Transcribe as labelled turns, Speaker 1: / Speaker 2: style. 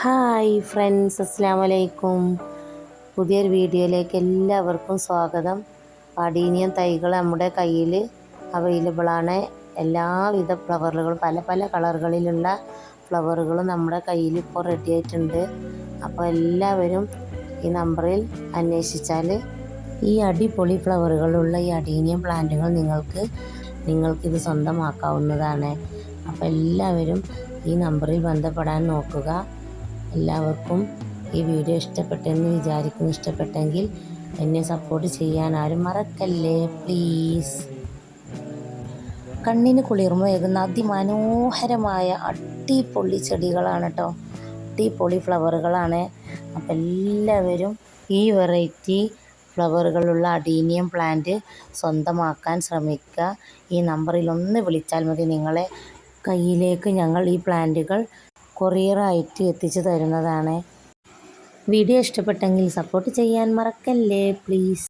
Speaker 1: Hi friends അസ്സാം വലൈക്കും പുതിയൊരു വീഡിയോയിലേക്ക് എല്ലാവർക്കും സ്വാഗതം. അടീനിയം തൈകൾ നമ്മുടെ കയ്യിൽ അവൈലബിളാണ് എല്ലാവിധ ഫ്ലവറുകളും പല പല കളറുകളിലുള്ള ഫ്ലവറുകളും നമ്മുടെ കയ്യിൽ ഇപ്പോൾ റെഡി ആയിട്ടുണ്ട്. അപ്പോൾ എല്ലാവരും ഈ നമ്പറിൽ അന്വേഷിച്ചാൽ ഈ അടിപൊളി ഫ്ലവറുകളുള്ള ഈ അടീനിയം പ്ലാന്റുകൾ നിങ്ങൾക്ക് നിങ്ങൾക്കിത് സ്വന്തമാക്കാവുന്നതാണ്. അപ്പോൾ എല്ലാവരും ഈ നമ്പറിൽ ബന്ധപ്പെടാൻ നോക്കുക. എല്ലാവർക്കും ഈ വീഡിയോ ഇഷ്ടപ്പെട്ടെന്ന് വിചാരിക്കുന്നു. ഇഷ്ടപ്പെട്ടെങ്കിൽ എന്നെ സപ്പോർട്ട് ചെയ്യാൻ ആരും മറക്കല്ലേ? പ്ലീസ് കണ്ണിന് കുളിർമയേകുന്ന അതിമനോഹരമായ അടിപൊളി ചെടികളാണ് കേട്ടോ അടിപൊളി ഫ്ലവറുകളാണ്. അപ്പം എല്ലാവരും ഈ വെറൈറ്റി ഫ്ലവറുകളുള്ള അഡീനിയം പ്ലാന്റ് സ്വന്തമാക്കാൻ ശ്രമിക്കുക. ഈ നമ്പറിൽ ഒന്ന് വിളിച്ചാൽ മതി നിങ്ങളെ. കയ്യിലേക്ക് ഞങ്ങൾ ഈ പ്ലാന്റുകൾ കൊറിയറായിട്ട് എത്തിച്ചു തരുന്നതാണ്. വീഡിയോ ഇഷ്ടപ്പെട്ടെങ്കിൽ സപ്പോർട്ട് ചെയ്യാൻ മറക്കല്ലേ പ്ലീസ്.